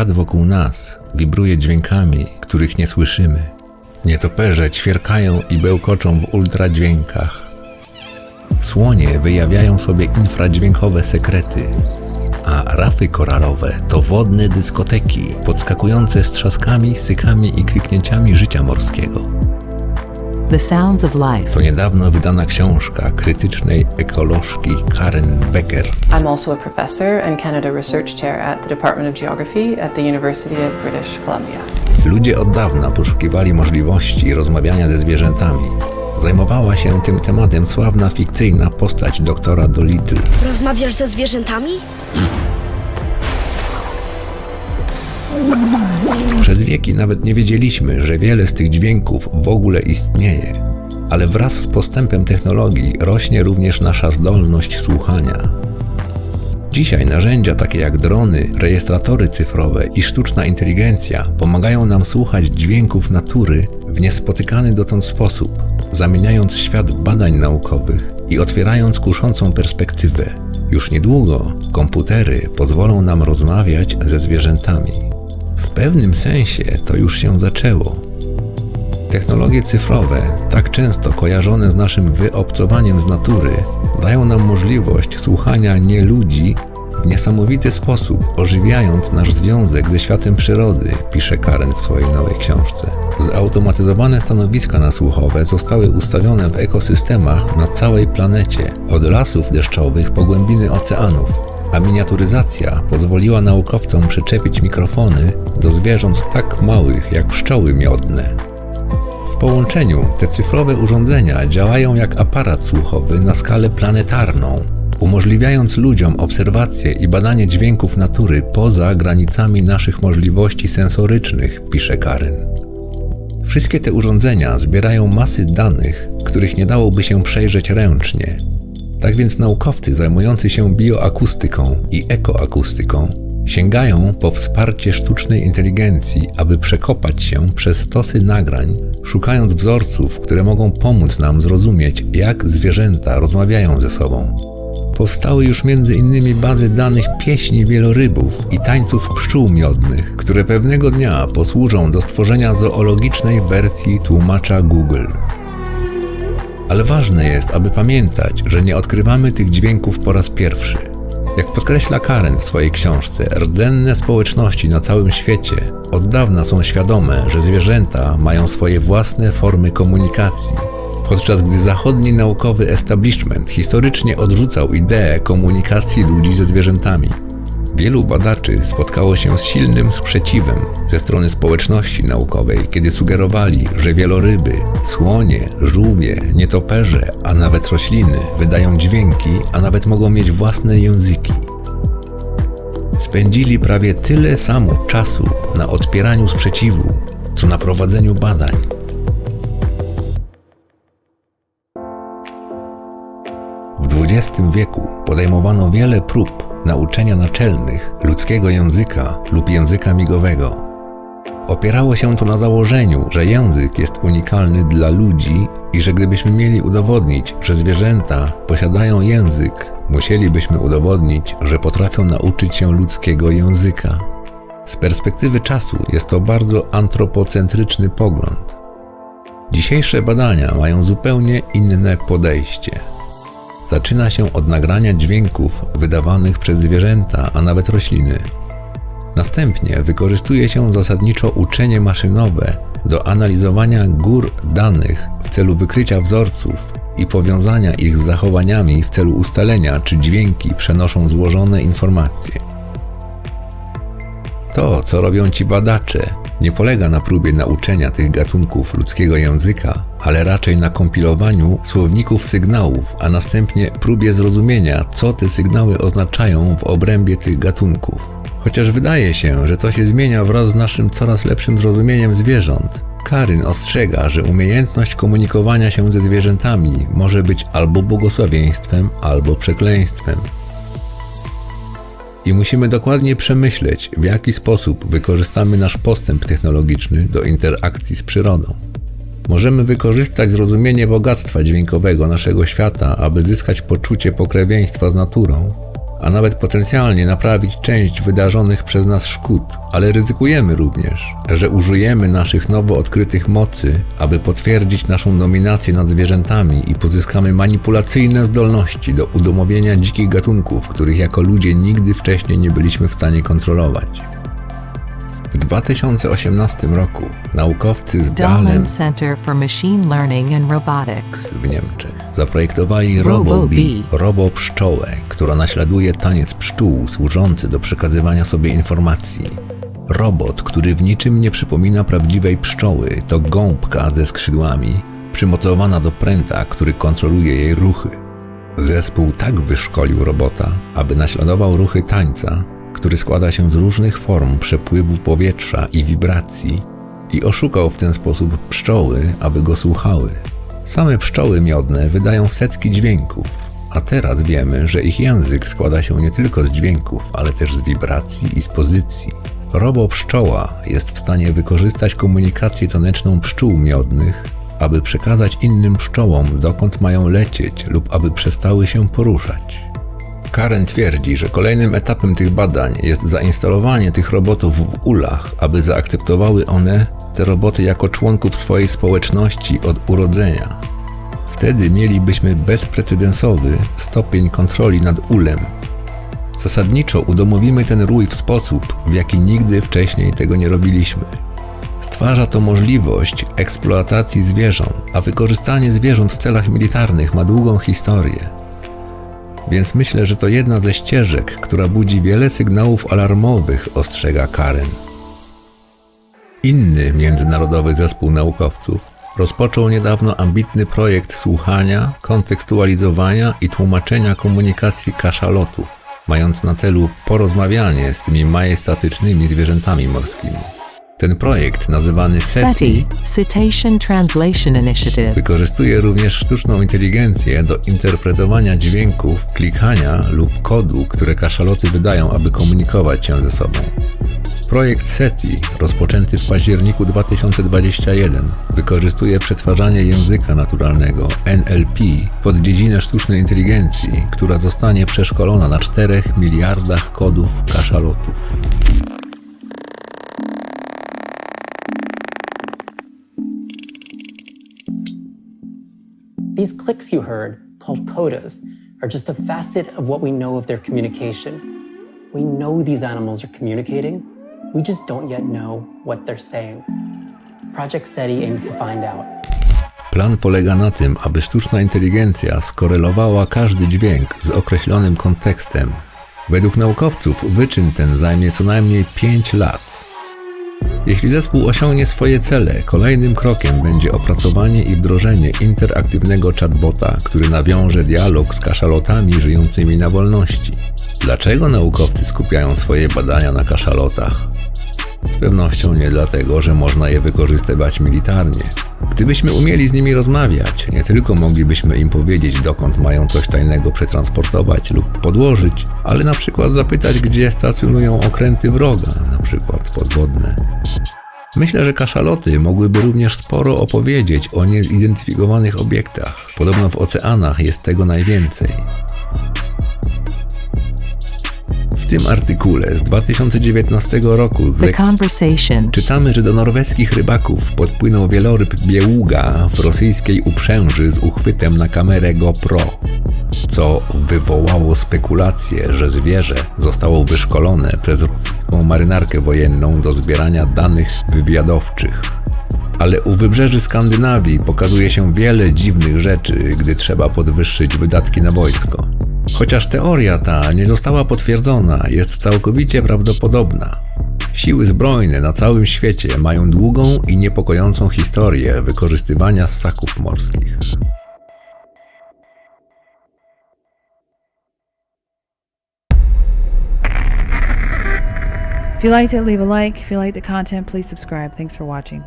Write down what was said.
świat wokół nas wibruje dźwiękami, których nie słyszymy. Nietoperze ćwierkają i bełkoczą w ultradźwiękach. Słonie wyjawiają sobie infradźwiękowe sekrety, a rafy koralowe to wodne dyskoteki podskakujące z trzaskami, sykami i kliknięciami życia morskiego. The Sounds of Life. To niedawno wydana książka krytycznej ekolożki Karen Becker. I'm also a professor and Canada Research Chair at the Department of Geography at the University of British Columbia. Ludzie od dawna poszukiwali możliwości rozmawiania ze zwierzętami. Zajmowała się tym tematem sławna fikcyjna postać doktora Dolittle. Rozmawiasz ze zwierzętami? Przez wieki nawet nie wiedzieliśmy, że wiele z tych dźwięków w ogóle istnieje. Ale wraz z postępem technologii rośnie również nasza zdolność słuchania. Dzisiaj narzędzia takie jak drony, rejestratory cyfrowe i sztuczna inteligencja pomagają nam słuchać dźwięków natury w niespotykany dotąd sposób, zamieniając świat badań naukowych i otwierając kuszącą perspektywę. Już niedługo komputery pozwolą nam rozmawiać ze zwierzętami. W pewnym sensie to już się zaczęło. Technologie cyfrowe, tak często kojarzone z naszym wyobcowaniem z natury, dają nam możliwość słuchania nie ludzi w niesamowity sposób, ożywiając nasz związek ze światem przyrody, pisze Karen w swojej nowej książce. Zautomatyzowane stanowiska nasłuchowe zostały ustawione w ekosystemach na całej planecie, od lasów deszczowych po głębiny oceanów, a miniaturyzacja pozwoliła naukowcom przyczepić mikrofony do zwierząt tak małych jak pszczoły miodne. W połączeniu te cyfrowe urządzenia działają jak aparat słuchowy na skalę planetarną, umożliwiając ludziom obserwację i badanie dźwięków natury poza granicami naszych możliwości sensorycznych, pisze Karen. Wszystkie te urządzenia zbierają masy danych, których nie dałoby się przejrzeć ręcznie. Tak więc naukowcy zajmujący się bioakustyką i ekoakustyką sięgają po wsparcie sztucznej inteligencji, aby przekopać się przez stosy nagrań, szukając wzorców, które mogą pomóc nam zrozumieć, jak zwierzęta rozmawiają ze sobą. Powstały już innymi bazy danych pieśni wielorybów i tańców pszczół miodnych, które pewnego dnia posłużą do stworzenia zoologicznej wersji tłumacza Google. Ale ważne jest, aby pamiętać, że nie odkrywamy tych dźwięków po raz pierwszy. Jak podkreśla Karen w swojej książce, rdzenne społeczności na całym świecie od dawna są świadome, że zwierzęta mają swoje własne formy komunikacji, podczas gdy zachodni naukowy establishment historycznie odrzucał ideę komunikacji ludzi ze zwierzętami. Wielu badaczy spotkało się z silnym sprzeciwem ze strony społeczności naukowej, kiedy sugerowali, że wieloryby, słonie, żółwie, nietoperze, a nawet rośliny wydają dźwięki, a nawet mogą mieć własne języki. Spędzili prawie tyle samo czasu na odpieraniu sprzeciwu, co na prowadzeniu badań. W XX wieku podejmowano wiele prób nauczenia naczelnych ludzkiego języka lub języka migowego. Opierało się to na założeniu, że język jest unikalny dla ludzi i że gdybyśmy mieli udowodnić, że zwierzęta posiadają język, musielibyśmy udowodnić, że potrafią nauczyć się ludzkiego języka. Z perspektywy czasu jest to bardzo antropocentryczny pogląd. Dzisiejsze badania mają zupełnie inne podejście. Zaczyna się od nagrania dźwięków wydawanych przez zwierzęta, a nawet rośliny. Następnie wykorzystuje się zasadniczo uczenie maszynowe do analizowania gór danych w celu wykrycia wzorców i powiązania ich z zachowaniami w celu ustalenia, czy dźwięki przenoszą złożone informacje. To, co robią ci badacze, nie polega na próbie nauczenia tych gatunków ludzkiego języka, ale raczej na kompilowaniu słowników sygnałów, a następnie próbie zrozumienia, co te sygnały oznaczają w obrębie tych gatunków. Chociaż wydaje się, że to się zmienia wraz z naszym coraz lepszym zrozumieniem zwierząt, Karyn ostrzega, że umiejętność komunikowania się ze zwierzętami może być albo błogosławieństwem, albo przekleństwem. I musimy dokładnie przemyśleć, w jaki sposób wykorzystamy nasz postęp technologiczny do interakcji z przyrodą. Możemy wykorzystać zrozumienie bogactwa dźwiękowego naszego świata, aby zyskać poczucie pokrewieństwa z naturą, a nawet potencjalnie naprawić część wydarzonych przez nas szkód, ale ryzykujemy również, że użyjemy naszych nowo odkrytych mocy, aby potwierdzić naszą dominację nad zwierzętami i pozyskamy manipulacyjne zdolności do udomowienia dzikich gatunków, których jako ludzie nigdy wcześniej nie byliśmy w stanie kontrolować. W 2018 roku naukowcy z Dahlem Center for Machine Learning and Robotics. w Niemczech zaprojektowali Robo RoboBee, Bee. robo-pszczołę, która naśladuje taniec pszczół służący do przekazywania sobie informacji. Robot, który w niczym nie przypomina prawdziwej pszczoły, to gąbka ze skrzydłami, przymocowana do pręta, który kontroluje jej ruchy. Zespół tak wyszkolił robota, aby naśladował ruchy tańca, który składa się z różnych form przepływu powietrza i wibracji, i oszukał w ten sposób pszczoły, aby go słuchały. Same pszczoły miodne wydają setki dźwięków, a teraz wiemy, że ich język składa się nie tylko z dźwięków, ale też z wibracji i z pozycji. Robo pszczoła jest w stanie wykorzystać komunikację taneczną pszczół miodnych, aby przekazać innym pszczołom, dokąd mają lecieć lub aby przestały się poruszać. Karen twierdzi, że kolejnym etapem tych badań jest zainstalowanie tych robotów w ulach, aby zaakceptowały one te roboty jako członków swojej społeczności od urodzenia. Wtedy mielibyśmy bezprecedensowy stopień kontroli nad ulem. Zasadniczo udomowimy ten rój w sposób, w jaki nigdy wcześniej tego nie robiliśmy. Stwarza to możliwość eksploatacji zwierząt, a wykorzystanie zwierząt w celach militarnych ma długą historię. Więc myślę, że to jedna ze ścieżek, która budzi wiele sygnałów alarmowych, ostrzega Karen. Inny międzynarodowy zespół naukowców rozpoczął niedawno ambitny projekt słuchania, kontekstualizowania i tłumaczenia komunikacji kaszalotów, mając na celu porozmawianie z tymi majestatycznymi zwierzętami morskimi. Ten projekt, nazywany SETI, Cetacean Translation Initiative. Wykorzystuje również sztuczną inteligencję do interpretowania dźwięków, klikania lub kodu, które kaszaloty wydają, aby komunikować się ze sobą. Projekt SETI, rozpoczęty w październiku 2021, wykorzystuje przetwarzanie języka naturalnego NLP pod dziedzinę sztucznej inteligencji, która zostanie przeszkolona na 4 miliardach kodów kaszalotów. These clicks you heard, called codas, are just a facet of what we know of their communication. We know these animals are communicating, we just don't yet know what they're saying. Project SETI aims to find out. Plan polega na tym, aby sztuczna inteligencja skorelowała każdy dźwięk z określonym kontekstem. Według naukowców wyczyn ten zajmie co najmniej 5 lat. Jeśli zespół osiągnie swoje cele, kolejnym krokiem będzie opracowanie i wdrożenie interaktywnego chatbota, który nawiąże dialog z kaszalotami żyjącymi na wolności. Dlaczego naukowcy skupiają swoje badania na kaszalotach? Z pewnością nie dlatego, że można je wykorzystywać militarnie. Gdybyśmy umieli z nimi rozmawiać, nie tylko moglibyśmy im powiedzieć, dokąd mają coś tajnego przetransportować lub podłożyć, ale na przykład zapytać, gdzie stacjonują okręty wroga, na przykład podwodne. Myślę, że kaszaloty mogłyby również sporo opowiedzieć o niezidentyfikowanych obiektach. Podobno w oceanach jest tego najwięcej. W tym artykule z 2019 roku z The Conversation. Czytamy, że do norweskich rybaków podpłynął wieloryb bieługa w rosyjskiej uprzęży z uchwytem na kamerę GoPro, co wywołało spekulacje, że zwierzę zostało wyszkolone przez rosyjską marynarkę wojenną do zbierania danych wywiadowczych. Ale u wybrzeży Skandynawii pokazuje się wiele dziwnych rzeczy, gdy trzeba podwyższyć wydatki na wojsko. Chociaż teoria ta nie została potwierdzona, jest całkowicie prawdopodobna. Siły zbrojne na całym świecie mają długą i niepokojącą historię wykorzystywania ssaków morskich. If you liked it, leave a like. If you liked the content, please subscribe. Thanks for watching.